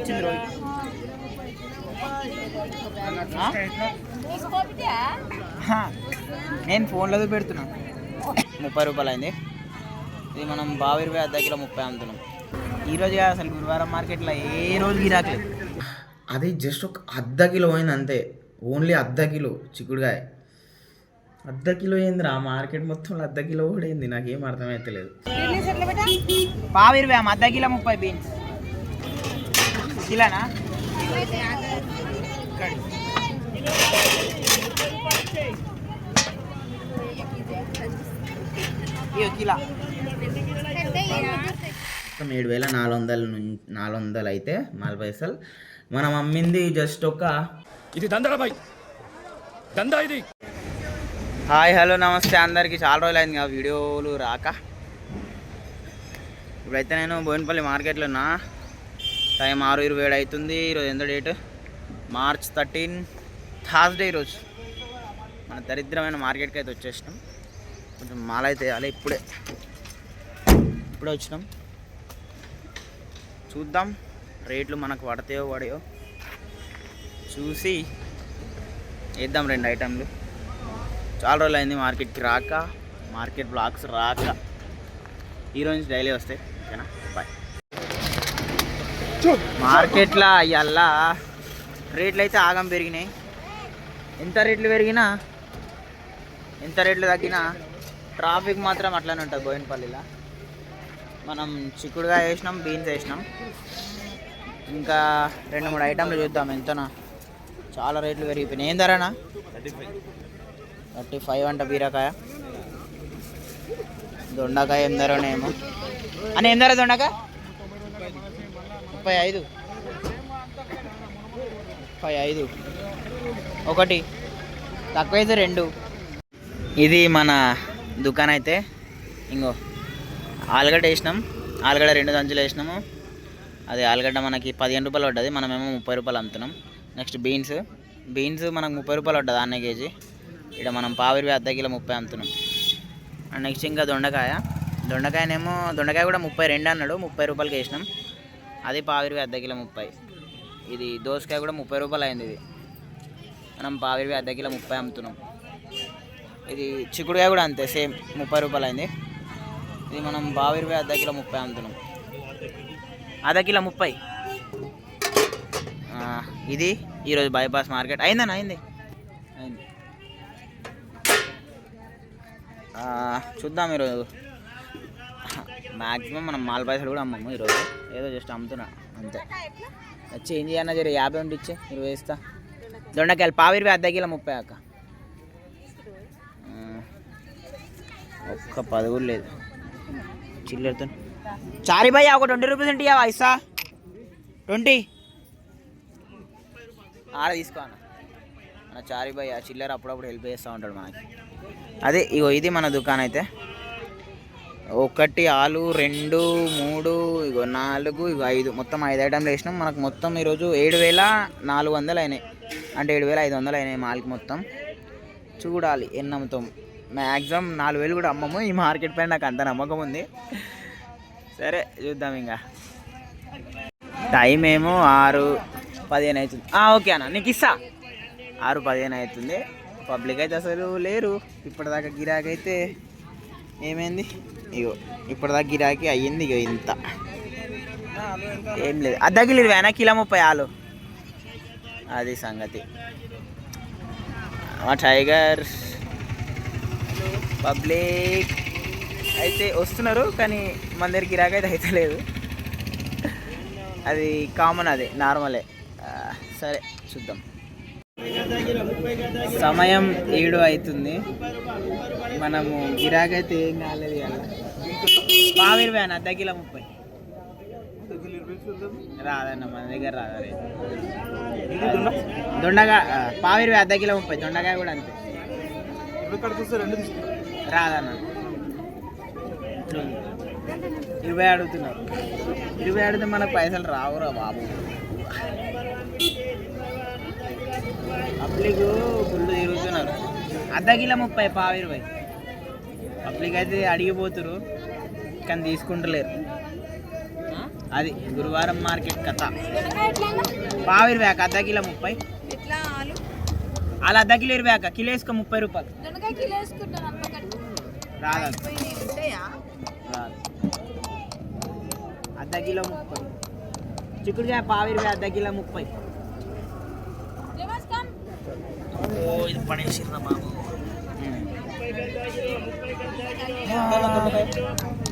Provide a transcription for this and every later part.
వచ్చింది రోజు నేను ఫోన్లో పెడుతున్నా. ముప్పై రూపాయలు అయింది ఇది మనం బావి రూపాయ అర్ధ కిలో ముప్పై అమ్ముతున్నాం. ఈ రోజు కాదు అసలు గురువారం మార్కెట్లో ఏ రోజు గిరాకలేదు అది జస్ట్ ఒక అర్ధ కిలో పోయింది అంతే. ఓన్లీ అర్ధ కిలో చిక్కుడుగాయ అర్ధ కిలో ఏందిరా మార్కెట్ మొత్తంలో అర్ధ కిలో కూడా ఏంది నాకేం అర్థమైతలేదు. పావు ఇరవై అర్ధ కిలో ముప్పై బీన్స్. కిలో. మొత్తం ఏడు వేల నాలుగు వందల నుంచి నాలుగు వందలు అయితే నలభై పైసలు. మనం అమ్మింది జస్ట్ ఒక ఇది దందరా బాయ్ దందా ఇది. హాయ్ హలో నమస్తే అందరికి. చాలా రోజులు అయింది కదా వీడియోలు రాక. ఇప్పుడైతే నేను బోయినపల్లి మార్కెట్లో ఉన్నా. టైం ఆరు ఇరవై ఏడు అవుతుంది. ఈరోజు ఎంత డేట్? March thirteen. థర్స్డే ఈరోజు. మన దరిద్రమైన మార్కెట్కి అయితే వచ్చేసినాం. కొంచెం మాల అయితే వేయాలి. ఇప్పుడే. ఇప్పుడే వచ్చినాం. చూద్దాం. రేట్లు మనకు పడతాయో పడయో. చూసి వేద్దాం రెండు ఐటెంలు. చాలా రోజులు అయింది మార్కెట్కి రాక. మార్కెట్ బ్లాక్స్ రాక. ఈ నుంచి డైలీ వస్తాయి. ఓకేనా? బాయ్. మార్కెట్లో అయ్యల్లా? రేట్లు అయితే ఆగం పెరిగినాయి. ఎంత రేట్లు పెరిగినా ఎంత రేట్లు తగ్గినా ట్రాఫిక్ మాత్రం అట్లానే ఉంటుంది బోయినపల్లిలో మనం చిక్కుడుగా వేసినాం బీన్స్ వేసినాం. ఇంకా రెండు మూడు ఐటమ్లు చూద్దాం ఎంతనా. చాలా రేట్లు పెరిగిపోయినాయి. ఏం ధరనా? థర్టీ ఫైవ్ అంట బీరకాయ. దొండకాయ ఏం ధరనేమో. అని ఏం ధర దొండకాయ? ముప్పై ఐదు ముప్పై ఐదు ఒకటి. తక్కువైతే రెండు. ఇది మన దుకాణం అయితే ఇంకో ఆలుగడ్డ వేసినాం. ఆలుగడ్డ రెండు దంచులు వేసినాము. అది ఆలుగడ్డ మనకి పదిహేను రూపాయలు పడ్డది. మనమేమో ముప్పై రూపాయలు అమ్ముతున్నాం. Next beans. బీన్స్ మనకు ముప్పై రూపాయలు పడ్డది అన్న కేజీ. ఇక్కడ మనం పావు అర్ధ కిలో ముప్పై అమ్ముతున్నాం. అండ్ నెక్స్ట్ ఇంకా దొండకాయ. దొండకాయనేమో దొండకాయ కూడా ముప్పై రెండు అన్నాడు. ముప్పై రూపాయలకి వేసినాం. అది పావిరివి అర్ధ కిలో ముప్పై. ఇది దోసకాయ కూడా ముప్పై రూపాయలు అయింది ఇది. మనం పావిరివి అర్ధ కిలో ముప్పై అమ్ముతున్నాం. ఇది చిక్కుడుకాయ కూడా అంతే సేమ్ ముప్పై రూపాయలు అయింది. ఇది మనం బావి అర్ధ కిలో ముప్పై అమ్ముతున్నాం. అర్ధ కిలో ముప్పై. ఇది ఈరోజు బైపాస్ మార్కెట్. అయిందన్న అయింది. అయింది. చూద్దాం ఈరోజు. మాక్సిమం మనం మాల్ పైసలు కూడా అమ్మము ఈరోజు. ఏదో జస్ట్ అమ్ముతున్నా అంతే. వచ్చి ఏం చేయన్నా జర యాభై ఉండి ఇచ్చే ఇరవై ఇస్తా. దొండకాయలు పావు ఇరవై అర్ధ కిలో ముప్పై అక్క. ఒక్క పది కూడా లేదు. చిల్లరతో. చారి భయ్య ఒక ట్వంటీ రూపీస్ ఉంటే ఇవ్వవా ఇస్తా. ట్వంటీ. ఆడ తీసుకో అన్న. మన చారి భయ్య చిల్లర అప్పుడప్పుడు హెల్ప్ చేస్తూ ఉంటాడు మనకి. అదే ఇగో ఇది మన దుకాణం అయితే. ఒకటి ఆలు రెండు మూడు ఇగో నాలుగు ఇగో ఐదు. మొత్తం ఐదు ఐటమ్లు వేసినాం. మనకు మొత్తం ఈరోజు ఏడు వేల నాలుగు వందలు అయినాయి. అంటే ఏడు వేల ఐదు వందలు అయినాయి మాల్కి మొత్తం. చూడాలి ఎన్ని అమ్ముతాం. మ్యాక్సిమం నాలుగు వేలు కూడా అమ్మము. ఈ మార్కెట్ పైన నాకు అంత నమ్మకం ఉంది. సరే చూద్దాం ఇంకా టైం ఏమో ఆరు పదిహేను అవుతుంది. ఓకే అన్న నీకు ఇస్తా. ఆరు పదిహేను అవుతుంది. పబ్లిక్ అయితే అసలు లేరు. ఇప్పటిదాకా గిరాకైతే ఏమైంది? ఇగో ఇప్పటిదాకా గిరాకీ అయ్యింది ఇగో ఇంత. ఏం లేదు. అర్ధ కిలో ఇరవై కిలో ముప్పై ఆలు. అది సంగతి. మా టైగర్ పబ్లిక్ అయితే వస్తున్నారు కానీ మన దగ్గర గిరాకీ అయితే అవుతలేదు లేదు. అది కామన్ అది నార్మలే. సరే చూద్దాం. సమయం ఏడు అవుతుంది. మనము గిరాకైతే అయితే ఏం కాలేదు ఇవాళ. పావు ఇరవై అన్న అర్ధ కిలో ముప్పై. రాదన్న మన దగ్గర రాదా దొండగా దొండకాయ పావు ఇరవై అర్ధ కిలో ముప్పై దొండకాయ కూడా అంతే. రాదన్న. ఇరవై అడుగుతున్నారు. ఇరవై అడిగితే మనకు పైసలు రావురా బాబు. పబ్లిక్ ఫుల్ తిరుగుతున్నారు. అర్ధ కిలో ముప్పై పావు ఇరవై. పబ్లిక్ అయితే అడిగిపోతురు కానీ తీసుకుంటలేరు. అది గురువారం మార్కెట్ కథ? పావు ఇరవై అక్క అర్ధ కిలో ముప్పై. అలా అర్ధ కిలో ఇరవై అక్క కిలో వేసుకో ముప్పై రూపాయలు. రాదు. రాదు. అర్ధ కిలో ముప్పై. చిక్కుడుకాయ పావు ఇరవై అర్ధ కిలో ముప్పై. ఓ ఇది పడేసిర్రా బాబు.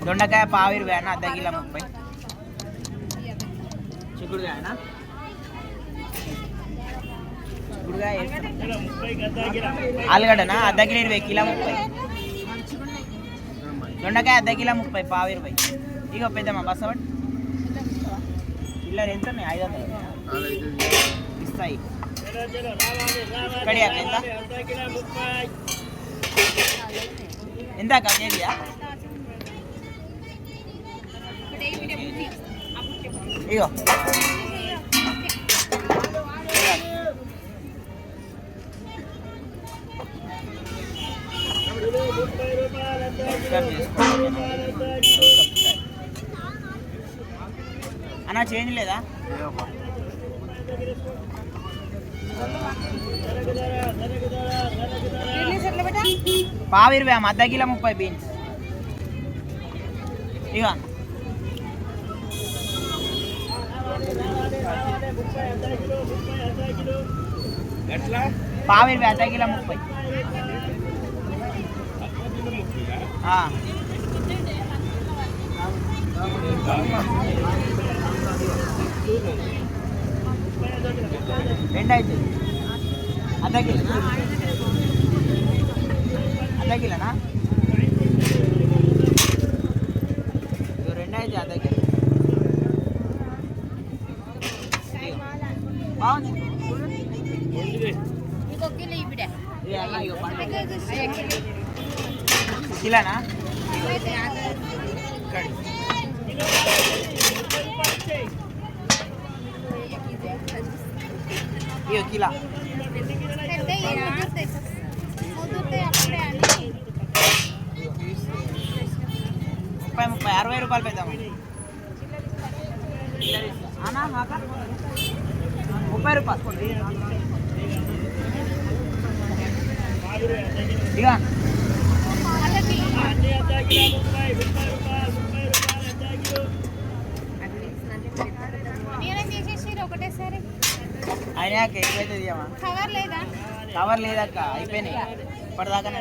దొండకాయ పావు ఇరవై అన్న అర్ధ కిలో ముప్పై. చిక్కుడుకాయనా? చిక్కుడుకాయ ఆలుగడ్డనా? అర్ధ కిలో ఇరవై కిలో ముప్పై. దొండకాయ అర్ధ కిలో ముప్పై పావు ఇరవై. ఇక పెద్దమ్మా బస్ చిల్లర ఎంత ఉన్నాయి? ఐదు వందలు. ఇస్తాయి. కడియాక ఎంత ఎంత అక్క కేజీయా ఇగో అన్న చేంజ్ లేదా రిలీజ్ ఎట్లా బేటా పావు ఇరవై అమ్మ అర్ధ కిలో ముప్పై బీన్స్ ఇక పావు ఇరవై అర్ధ కిలో ముప్పై ఆ. రెండు అయితే అర్ధ కిలోనా అర్ధ కిలోనా ఇగో రెండు అయితే అర్ధ కిలో బాగుంది నీకు ఒక కిలో ఇవిడే ఇది అలా ఇగో పండు. కిలోనా ఇక్కడ ఇగో కిలో ముప్పై ముప్పై అరవై రూపాయలు పెద్దాము ముప్పై రూపాయలు ఇక అయినాక ఎక్కువైతే తీయమా కవర్ లేదా? కవర్ లేదక్క అయిపోయినాయి. ఇప్పటిదాకానే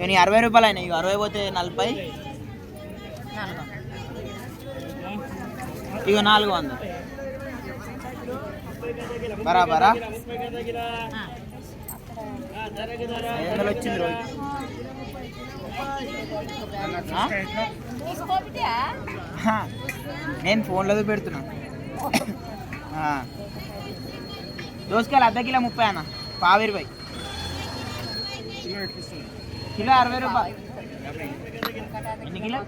నేను అరవై రూపాయలు అయినాయి అరవై పోతే నలభై. ఇక నాలుగు వందలు. బరాబరా ఐదు వచ్చింది రోజు నేను ఫోన్లో పెడుతున్నా. దోసకాయలు అర్ధ కిలో ముప్పై అన్న. పావు ఇరవై కిలో అరవై రూపాయలు. ఎన్ని కిలో?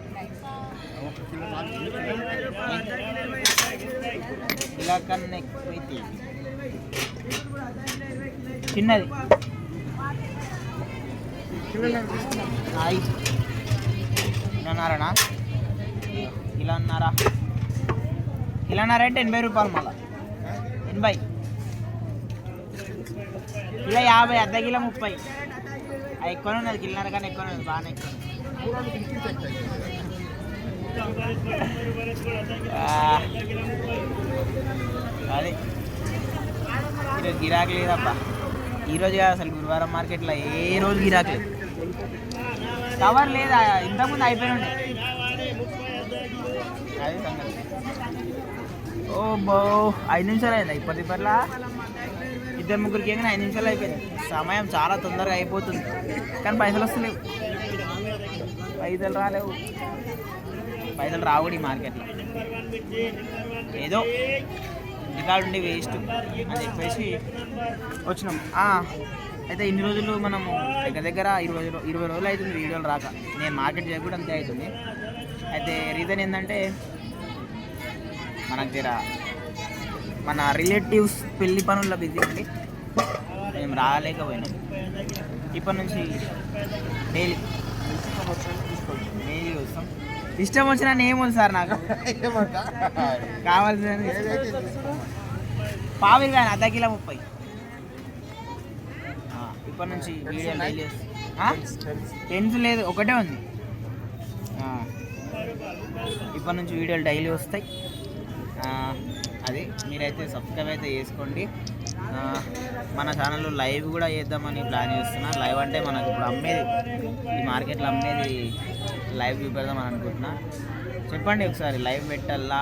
కిలో కన్నా ఎక్కువైతే చిన్నది. హాయ్. కిలోన్నరనా ఉన్నారా? కిలోన్నర అంటే ఎనభై రూపాయలు మళ్ళా. ఎనభై. కిలో యాభై అర్ధ కిలో ముప్పై. అది ఎక్కువనే ఉన్నది కిలోన్నర కానీ ఎక్కువనే ఉంది బాగానే ఎక్కువ అదే. ఈరోజు గిరాకీ లేదబ్బా. ఈరోజు కాదు అసలు గురువారం మార్కెట్లో ఏ రోజు గిరాకీ లేదు. కవర్ లేదా? ఇంతకుముందు అయిపోయి ఉండే. ఓ బో ఐదు నిమిషాలు అయిందా ఇప్పటి ఇప్పట్లా? ఇద్దరు ముగ్గురికి ఏమైనా ఐదు నిమిషాలు అయిపోయింది. సమయం చాలా తొందరగా అయిపోతుంది. కానీ పైసలు వస్తలేవు. పైసలు రాలేవు. పైసలు రావుడి మార్కెట్లో. ఏదో రికార్డు ఉండి వేస్ట్ అని చెప్పేసి వచ్చినాం. అయితే ఇన్ని రోజులు మనము దగ్గర దగ్గర ఇరవై ఇరవై రోజులు అవుతుంది వీడియోలు రాక. నేను మార్కెట్ చేయకుండా అంతే అవుతుంది. అయితే రీజన్ ఏంటంటే మనకు దగ్గర మన రిలేటివ్స్ పెళ్ళి పనుల్లో బిజీ ఉండి మేము రాలేకపోయినాం. ఇప్పటి నుంచి డైలీ ఇష్టం వచ్చిన ఏమో సార్ నాకు. కావాల్సిన పావిరి కానీ అర్ధ కిలో ముప్పై. ఇప్పటి నుంచి వీడియో డైలీ టెన్స్ లేదు ఒకటే ఉంది. ఇప్పటి నుంచి వీడియోలు డైలీ వస్తాయి. అది మీరైతే సబ్స్క్రైబ్ అయితే చేసుకోండి. మన ఛానల్లో లైవ్ కూడా చేద్దామని ప్లాన్ చేస్తున్నా. లైవ్ అంటే మనకు ఇప్పుడు అమ్మేది ఈ మార్కెట్లో అమ్మేది లైవ్ చూపెడదామని అనుకుంటున్నా. చెప్పండి ఒకసారి లైవ్ పెట్టాలా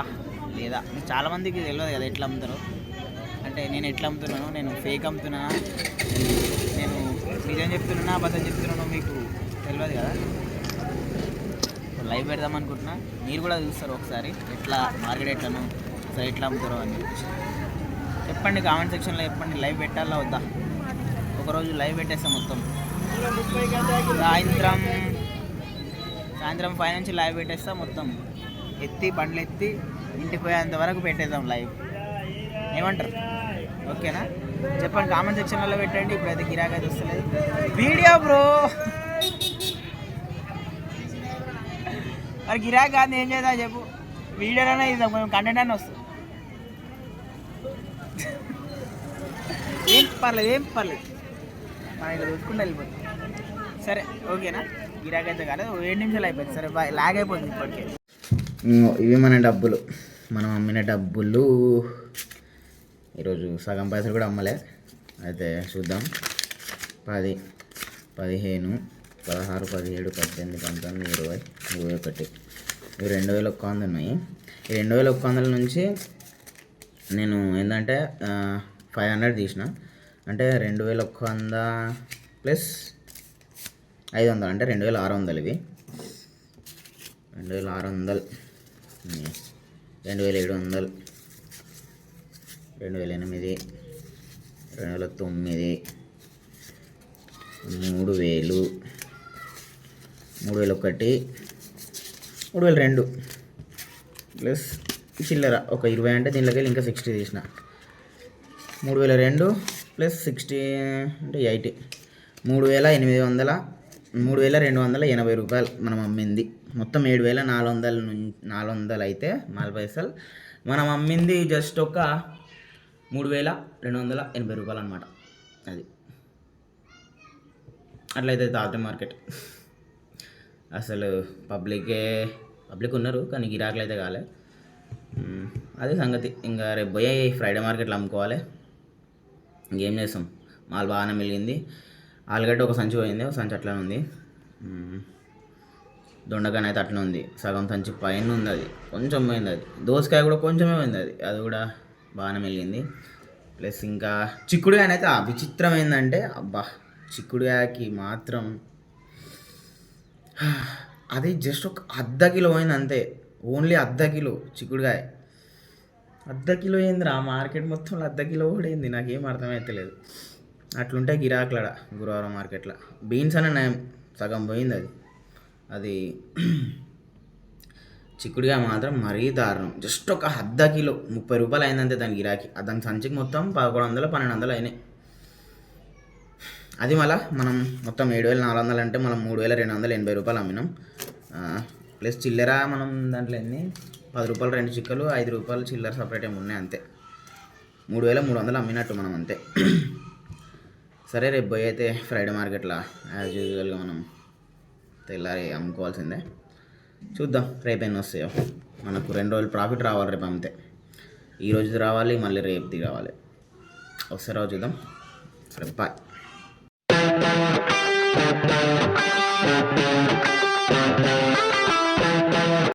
లేదా? చాలామందికి తెలియదు కదా ఎట్లా అమ్ముతారు. అంటే నేను ఎట్లా అమ్ముతున్నాను నేను ఫేక్ అమ్ముతున్నానా? నేను నిజం చెప్తున్నానా అబద్ధం చెప్తున్నానో మీకు తెలియదు కదా. లైవ్ పెడదాం అనుకుంటున్నా. మీరు కూడా చూస్తారు ఒకసారి ఎట్లా మార్కెట్ ఎట్లను. సైట్లో ఎట్లా అమ్ముతారో అని. చెప్పేసి చెప్పండి కామెంట్ సెక్షన్లో చెప్పండి లైవ్ పెట్టాలా వద్దా? ఒకరోజు లైవ్ పెట్టేస్తాం మొత్తం. సాయంత్రం సాయంత్రం ఫైవ్ నుంచి లైవ్ పెట్టేస్తాం మొత్తం. ఎత్తి బండ్లు ఎత్తి ఇంటికి పోయేంత వరకు పెట్టేద్దాం లైవ్. ఏమంటారు? ఓకేనా? చెప్పండి కామెంట్ సెక్షన్లలో పెట్టండి ఇప్పుడైతే గిరాకీ అయితే వస్తలేదు. Video bro! మరి గిరాకీ కాదు ఏం చేద్దాం చెప్పు. వీడియోలోనే ఇద్దాం కొంచెం కంటెంట్ అని వస్తుంది. ఏం పర్లేదు ఏం పర్లేదు. మనం ఇక్కడ చూసుకుంటూ వెళ్ళిపోతుంది సరే ఓకేనా? గిరాకీ అయితే ఏడు నిమిషాలు అయిపోయింది. సరే బాయ్. లాగ్ అయిపోతుంది ఇప్పటికే. ఇవి మన డబ్బులు. మనం అమ్మిన డబ్బులు. ఈరోజు సగం పైసలు కూడా అమ్మలే. అయితే చూద్దాం. పది పదిహేను పదహారు పదిహేడు పద్దెనిమిది పంతొమ్మిది ఇరవై ఇరవై ఒకటి. ఇవి రెండు వేల ఒక్క వందలు ఉన్నాయి. ఈ రెండు వేల ఒక్క వందల నుంచి నేను ఏంటంటే ఫైవ్ హండ్రెడ్ తీసిన. అంటే రెండు వేల ఒక్క వంద ప్లస్ ఐదు వందలు. అంటే రెండు వేల ఆరు వందలు ఇవి. రెండు వేల ఆరు వందలు. రెండు వేల ఏడు వందలు. రెండు వేల ఎనిమిది. రెండు వేల తొమ్మిది. మూడు వేలు. మూడు వేల ఒకటి. మూడు వేల రెండు. ప్లస్ చిల్లర ఒక ఇరవై అంటే దీనిలోకి వెళ్ళి ఇంకా సిక్స్టీ తీసిన. మూడు వేల రెండు ప్లస్ సిక్స్టీ అంటే ఎయిటీ. మూడు వేల ఎనిమిది వందల మూడు వేల రెండు వందల ఎనభై రూపాయలు మనం అమ్మింది. మొత్తం ఏడు వేల నాలుగు వందల నుంచి నాలుగు వందలు అయితే నాలుగు పైసలు మనం అమ్మింది జస్ట్ ఒక మూడు వేల రెండు వందల ఎనభై రూపాయలు అనమాట అది. అట్లయితే తాత మార్కెట్. అసలు పబ్లికే పబ్లిక్ ఉన్నారు కానీ గిరాకులు అయితే కాలే అదే సంగతి. ఇంకా రేపు పోయి ఫ్రైడే మార్కెట్లో అమ్ముకోవాలి. ఇంకేం చేస్తాం? మాల్ బాగానే మిగిలింది. ఆలుగడ్డ ఒక సంచి పోయింది ఒక సంచి అట్లనే ఉంది. దొండకాయ అయితే అట్లనే ఉంది. సగం సంచి పైన ఉంది అది. కొంచెం పోయింది అది. దోసకాయ కూడా కొంచెమే పోయింది అది. అది కూడా బాగానే మిగిలింది. ప్లస్ ఇంకా చిక్కుడుకాయ అయితే ఆ విచిత్రం ఏంటంటే అబ్బా! చిక్కుడుకాయకి మాత్రం అది జస్ట్ ఒక అర్ధ కిలో పోయింది అంతే. ఓన్లీ అర్ధ కిలో చిక్కుడుకాయ. అర్ధ కిలో ఏందిరా? మార్కెట్ మొత్తంలో అర్ధ కిలో కూడా ఏంది? నాకేం అర్థమవుతలేదు అట్లుంటే గిరాకులడ గురువారం మార్కెట్లో? బీన్స్ అనే నయం. సగం పోయింది అది. అది చిక్కుడుగా మాత్రం మరీ దారుణం. జస్ట్ ఒక అర్ధ కిలో. ముప్పై రూపాయలు అయిందంతే దాని గిరాకీ. దాని సంచికి మొత్తం పదకొండు వందలు పన్నెండు వందలు అయినాయి. అది మళ్ళా మనం మొత్తం ఏడు వేల నాలుగు వందలు అంటే మనం మూడు వేల రెండు వందల ఎనభై రూపాయలు అమ్మినాం. ప్లస్ చిల్లర మనం దాంట్లో ఎన్ని? పది రూపాయలు రెండు చిక్కలు ఐదు రూపాయలు చిల్లర సపరేట్ ఏమి ఉన్నాయి? అంతే. మూడు వేల మూడు వందలు అమ్మినట్టు మనం అంతే. సరే రేపు పోయి అయితే ఫ్రైడే మార్కెట్లో యాజ్ యూజువల్గా మనం తెల్లారి అమ్ముకోవాల్సిందే. చూద్దాం రేపు ఎన్ని వస్తాయో. మనకు రెండు రోజులు ప్రాఫిట్ రావాలి రేపు అంతే ఈరోజు రావాలి మళ్ళీ రేపుది రావాలి. వస్తే రావు చూద్దాం. సరే బాయ్